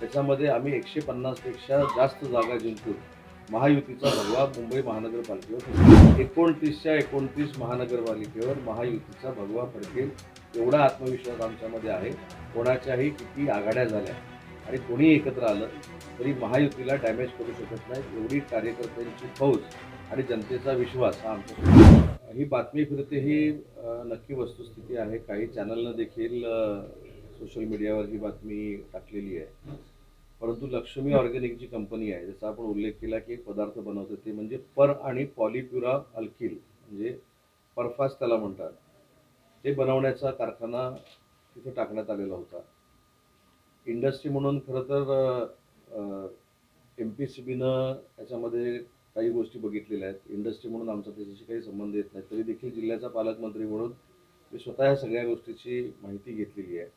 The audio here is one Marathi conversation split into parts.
त्याच्यामध्ये आम्ही एकशे पन्नासपेक्षा जास्त जागा जिंकून महायुतीचा भगवा मुंबई महानगरपालिकेवर एकोणतीसच्या एकोणतीस महानगरपालिकेवर महायुतीचा भगवा फडकेल एवढा आत्मविश्वास आमच्यामध्ये आहे. कोणाच्याही किती आघाड्या झाल्या आणि कोणी एकत्र आलं तरी महायुतीला डॅमेज करू शकत नाही. एवढी कार्यकर्त्यांची फौज आणि जनतेचा विश्वास हा आमच्या ही बातमी फिरते ही नक्की वस्तुस्थिती आहे. काही चॅनलनं देखील सोशल मीडियावर ही बातमी टाकलेली आहे. परंतु लक्ष्मी ऑर्गॅनिकची कंपनी आहे ज्याचा आपण उल्लेख केला की एक पदार्थ बनवतो ते म्हणजे पर आणि पॉलिप्युरा अल्किल म्हणजे परफास त्याला म्हणतात. ते बनवण्याचा कारखाना तिथे टाकण्यात आलेला होता. इंडस्ट्री म्हणून खरं तर एम पी सी बीनं याच्यामध्ये काही गोष्टी बघितलेल्या आहेत. इंडस्ट्री म्हणून आमचा त्याच्याशी काही संबंध येत नाही. तरी देखील जिल्ह्याचा पालकमंत्री म्हणून मी स्वतः या सगळ्या गोष्टीची माहिती घेतलेली आहे.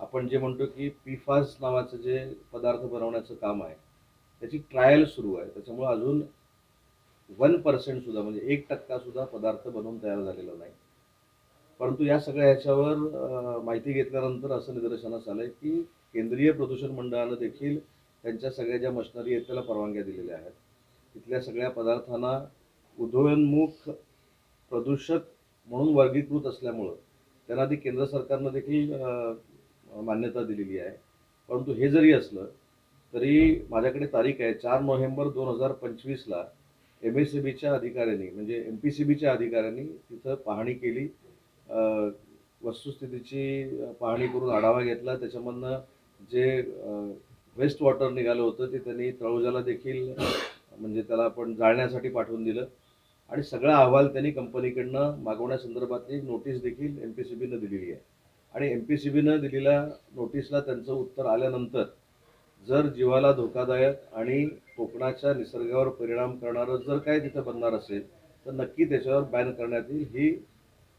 आपण जे म्हणतो की पीफास नावाचं जे पदार्थ बनवण्याचं काम आहे त्याची ट्रायल सुरू आहे. त्याच्यामुळे अजून वन पर्सेंट सुद्धा म्हणजे एक टक्का सुद्धा पदार्थ बनवून तयार झालेला नाही. परंतु या सगळ्या ह्याच्यावर माहिती घेतल्यानंतर असं निदर्शनास आलंय की केंद्रीय प्रदूषण मंडळानं देखील त्यांच्या सगळ्या ज्या मशिनरी आहेत त्याला परवानग्या दिलेल्या आहेत. तिथल्या सगळ्या पदार्थांना उद्योन्मुख प्रदूषक म्हणून वर्गीकृत असल्यामुळं त्यांना ती केंद्र सरकारनं देखील मान्यता दिलेली आहे. परंतु हे जरी असलं तरी माझ्याकडे तारीख आहे चार नोव्हेंबर दोन हजार पंचवीसला एम एस सी बीच्या अधिकाऱ्यांनी म्हणजे एम पी सी बीच्या अधिकाऱ्यांनी तिथं पाहणी केली. वस्तुस्थितीची पाहणी करून आढावा घेतला. त्याच्यामधनं जे वेस्ट वॉटर निघालं होतं ते त्यांनी तळोजाला देखील म्हणजे त्याला आपण जाळण्यासाठी पाठवून दिलं. आणि सगळा अहवाल त्यांनी कंपनीकडनं मागवण्यासंदर्भातली नोटीस देखील एम पी सी बीनं दिलेली आहे. आणि एम पी सी बीनं दिलेल्या नोटीसला त्यांचं उत्तर आल्यानंतर जर जीवाला धोकादायक आणि कोकणाच्या निसर्गावर परिणाम करणारं जर काय तिथं बनणार असेल तर नक्की त्याच्यावर बॅन करण्यात येईल. ही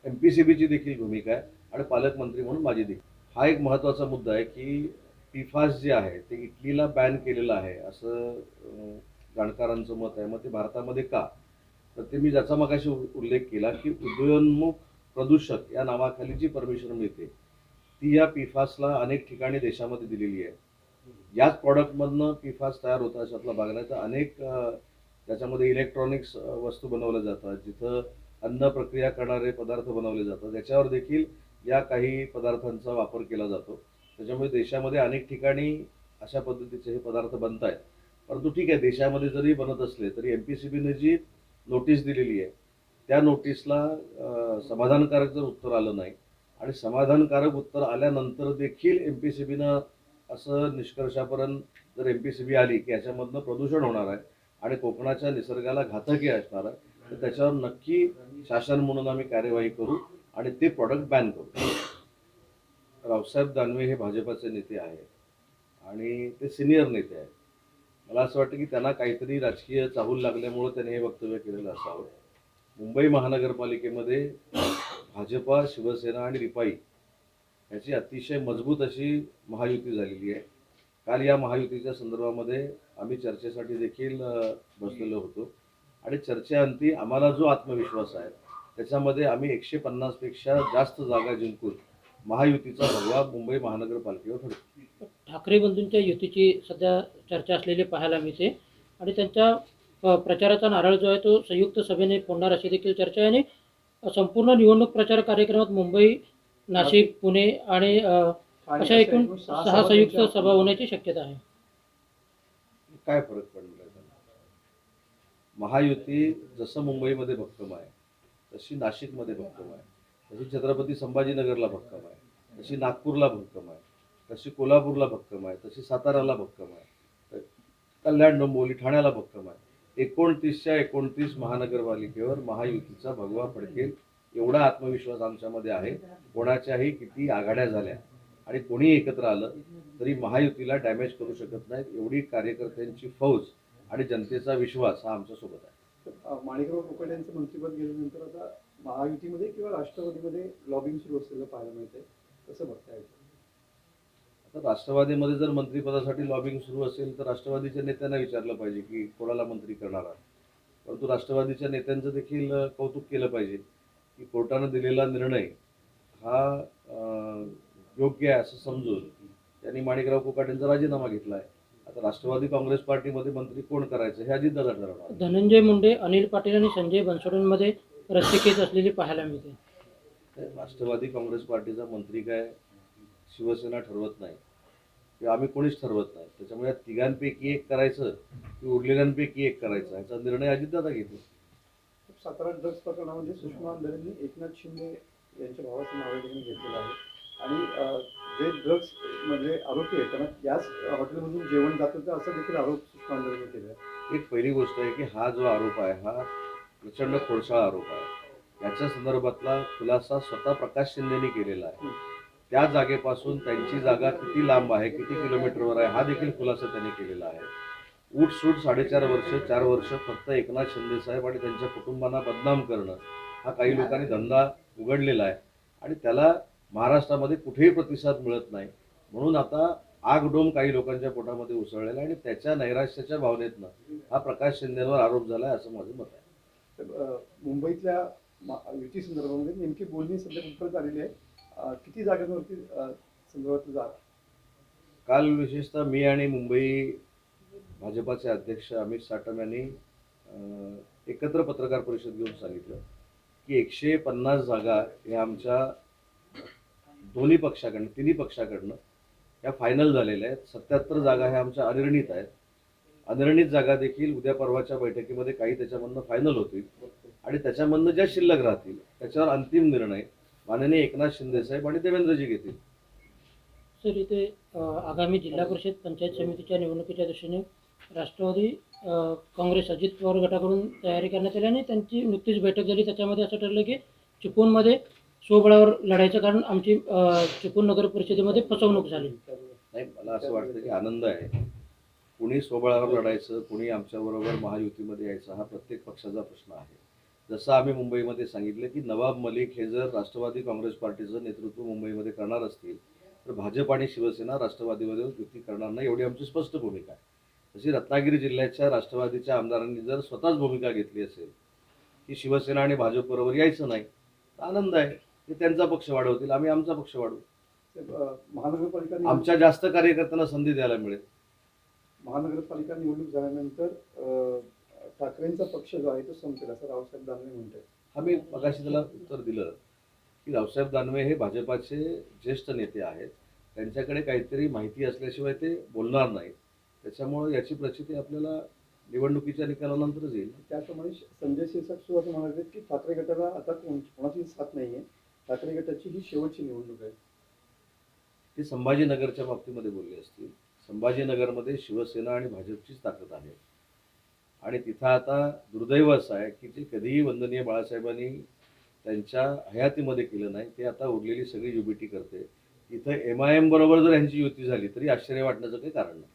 एम पी सी बीची देखील भूमिका आहे आणि पालकमंत्री म्हणून माझी देखील. हा एक महत्त्वाचा मुद्दा आहे की पिफास जे आहे ते इटलीला बॅन केलेलं आहे असं जाणकारांचं मत आहे. मग ते भारतामध्ये का? तर ते मी ज्याचा मगाशी उ- उल्लेख केला की उदयोन्मुख प्रदूषक या नावाखाली जी परमिशन मिळते ती या पिफासला अनेक ठिकाणी देशामध्ये दिलेली आहे. याच प्रॉडक्टमधनं पिफास तयार होतं अशातला भाग नाही तर अनेक त्याच्यामध्ये इलेक्ट्रॉनिक्स वस्तू बनवल्या जातात. जिथं अन्न प्रक्रिया करणारे पदार्थ बनवले जातात. याच्यावर देखील या काही पदार्थांचा वापर केला जातो. त्याच्यामुळे देशामध्ये अनेक ठिकाणी अशा पद्धतीचे हे पदार्थ बनत आहेत. परंतु ठीक आहे देशामध्ये जरी बनत असले तरी एम पी सी बीने जी नोटीस दिलेली आहे. त्या नोटीसला समाधानकारक जर उत्तर आलं नाही आणि समाधानकारक उत्तर आल्यानंतर देखील एम पी सी बीनं असं निष्कर्षापर्यंत जर एम पी सी बी आली की याच्यामधनं प्रदूषण होणार आहे आणि कोकणाच्या निसर्गाला घातकी असणार आहे तर त्याच्यावर नक्की शासन म्हणून आम्ही कार्यवाही करू आणि ते प्रॉडक्ट बॅन करू. रावसाहेब दानवे हे भाजपाचे नेते आहेत आणि ते सिनियर नेते आहेत. मला असं वाटतं की त्यांना काहीतरी राजकीय चाहूल लागल्यामुळं त्यांनी हे वक्तव्य केलेलं असावं. मुंबई महानगरपालिकेमध्ये भाजपा शिवसेना आणि रिपाई याची अतिशय मजबूत अशी महायुती झालेली आहे. काल या महायुतीच्या संदर्भामध्ये आम्ही चर्चेसाठी देखील बसलेलो होतो. आणि चर्चेअंती आम्हाला जो आत्मविश्वास आहे त्याच्यामध्ये आम्ही एकशे पन्नासपेक्षा जास्त जागा जिंकून महायुतीचा भगवा मुंबई महानगरपालिकेवर ठरतो ठाकरे बंधूंच्या युतीची सध्या चर्चा असलेली पाहायला मिळते. आणि त्यांच्या प्रचाराचा नारळ जो आहे तो संयुक्त सभेने फोडणार अशी देखील चर्चा आहे आणि संपूर्ण निवडणूक प्रचार कार्यक्रमात मुंबई नाशिक पुणे आणि अ, अशा एकूण सहा संयुक्त सभा होण्याची शक्यता आहे. काय फरक त्यांना? महायुती जसं मुंबईमध्ये भक्कम आहे तशी नाशिकमध्ये भक्कम आहे तशी छत्रपती संभाजीनगरला भक्कम आहे तशी नागपूरला भक्कम आहे तशी कोल्हापूरला भक्कम आहे तशी साताराला भक्कम आहे कल्याण डोंबिवली ठाण्याला भक्कम आहे. एकोणतीसच्या एकोणतीस महानगरपालिकेवर महायुतीचा भगवा फडकेल एवढा आत्मविश्वास आमच्यामध्ये आहे. कोणाच्याही किती आघाड्या झाल्या आणि कोणी एकत्र आलं तरी महायुतीला डॅमेज करू शकत नाहीत. एवढी कार्यकर्त्यांची फौज आणि जनतेचा विश्वास हा आमच्यासोबत आहे. माणिकराव कोकण यांचं मंत्रिपद गेल्यानंतर आता महायुतीमध्ये किंवा राष्ट्रवादीमध्ये लॉबिंग सुरू असलेलं पाहायला मिळतंय. कसं बघताय? राष्ट्रवादीमध्ये जर मंत्रिपदासाठी लॉबिंग सुरू असेल तर राष्ट्रवादीच्या नेत्यांना विचारलं पाहिजे की कोणाला मंत्री करणार आहात. परंतु राष्ट्रवादीच्या नेत्यांचं देखील कौतुक केलं पाहिजे की कोर्टानं दिलेला निर्णय हा योग्य आहे असं समजून त्यांनी माणिकराव कोकाटेंचा राजीनामा घेतलाय. आता राष्ट्रवादी काँग्रेस पार्टीमध्ये मंत्री कोण करायचं हे अजितदादा ठरवणार धनंजय मुंडे अनिल पाटील आणि संजय बनसोडेंमध्ये रस्तिकेच असलेली पाहायला मिळते. राष्ट्रवादी काँग्रेस पार्टीचा मंत्री काय शिवसेना ठरवत नाही. किंवा आम्ही कोणीच ठरवत नाही. त्याच्यामुळे या तिघांपैकी एक करायचं की उरलेल्यांपैकी एक करायचं. ह्याचा निर्णय अजितदादा घेतील. सातारा ड्रग्ज प्रकरणामध्ये सुषमा अंधारेंनी एकनाथ शिंदे यांच्या भावाचं नाव घेतलेलं आहे. आणि जे ड्रग्जमध्ये आरोपी आहेत त्यांना याच हॉटेलमधून जेवण जात होतं असं देखील आरोप सुषमा अंधारेंनी केला आहे. एक पहिली गोष्ट आहे की हा जो आरोप आहे हा प्रचंड खोडसाळ आरोप आहे. याच्या संदर्भातला खुलासा स्वतः प्रकाश शिंदेनी केलेला आहे. त्या जागेपासून त्यांची जागा किती लांब आहे किती किलोमीटरवर आहे हा देखील खुलासा त्यांनी केलेला आहे. उठसूट साडेचार वर्ष चार वर्ष फक्त एकनाथ शिंदे साहेब आणि त्यांच्या कुटुंबांना बदनाम करणं हा काही लोकांनी धंदा उघडलेला आहे. आणि त्याला महाराष्ट्रामध्ये कुठेही प्रतिसाद मिळत नाही. म्हणून आता आगडोम काही लोकांच्या पोटामध्ये उसळलेला आहे आणि त्याच्या नैराश्याच्या भावनेतनं हा प्रकाश शिंदेवर आरोप झाला आहे असं माझं मत आहे. तर, मुंबईतल्या युती संदर्भामध्ये नेमकी बोलणी सध्या कुठपर्यंत आहे? किती जागांवरती अं, संदर्भात जा काल विशेषतः मी आणि मुंबई भाजपाचे अध्यक्ष अमित साटम यांनी एकत्र पत्रकार परिषद घेऊन सांगितलं की एकशे पन्नास जागा ह्या आमच्या दोन्ही पक्षाकडनं तिन्ही पक्षाकडनं ह्या फायनल झालेल्या आहेत. सत्याहत्तर जागा ह्या आमच्या अनिर्णित आहेत. अनिर्णित जागा देखील उद्या परवाच्या बैठकीमध्ये काही त्याच्यामधनं फायनल होतील. आणि त्याच्यामधनं ज्या शिल्लक राहतील त्याच्यावर अंतिम निर्णय माननीय एकनाथ शिंदे साहेब आणि देवेंद्रजी घेतील. सर इथे आगामी जिल्हा परिषद पंचायत समितीच्या निवडणुकीच्या दृष्टीने राष्ट्रवादी काँग्रेस अजित पवार गटाकडून तयारी करण्यात आली आणि त्यांची नुकतीच बैठक झाली. त्याच्यामध्ये असं ठरलं की चिपळूणमध्ये स्वबळावर लढायचं कारण आमची चिपळूण नगर परिषदेमध्ये फसवणूक झाली. नाही मला असं वाटतं की आनंद आहे. कुणी स्वबळावर लढायचं कुणी आमच्याबरोबर महायुतीमध्ये यायचं हा प्रत्येक पक्षाचा प्रश्न आहे. जसं आम्ही मुंबईमध्ये सांगितलं की नवाब मलिक हे जर राष्ट्रवादी काँग्रेस पार्टीचं नेतृत्व मुंबईमध्ये करणार असतील तर भाजप आणि शिवसेना राष्ट्रवादीमध्ये युती करणार नाही एवढी आमची स्पष्ट भूमिका आहे. तशी रत्नागिरी जिल्ह्याच्या राष्ट्रवादीच्या आमदारांनी जर स्वतःच भूमिका घेतली असेल की शिवसेना आणि भाजपबरोबर यायचं नाही तर आनंद आहे ते त्यांचा पक्ष वाढवतील आम्ही आमचा पक्ष वाढवू. महानगरपालिका आमच्या जास्त कार्यकर्त्यांना संधी द्यायला मिळेल. महानगरपालिका निवडणूक झाल्यानंतर ठाकरेंचा पक्ष जो आहे तो संपेल असं रावसाहेब दानवे म्हणतात. आम्ही मगाशी त्याला उत्तर दिलं की रावसाहेब दानवे हे भाजपाचे ज्येष्ठ नेते आहेत. त्यांच्याकडे काहीतरी माहिती असल्याशिवाय ते बोलणार नाहीत. त्याच्यामुळे याची प्रचिती आपल्याला निवडणुकीच्या निकालानंतरच येईल. त्याप्रमाणे संजय शिरसाट असं म्हणाले की ठाकरे गटाला आता कोण कोणाची साथ नाहीये. ठाकरे गटाची ही शेवटची निवडणूक आहे. ते संभाजीनगरच्या बाबतीमध्ये बोलले असतील संभाजीनगरमध्ये शिवसेना आणि भाजपचीच ताकद आहे. आणि तिथं आता दुर्दैव असं आहे की ते कधीही वंदनीय बाळासाहेबांनी त्यांच्या हयातीमध्ये केलं नाही. ते आता उरलेली सगळी युबीटी करते. इथं एम आय एम बरोबर जर यांची युती झाली तरी आश्चर्य वाटण्याचं काही कारण नाही.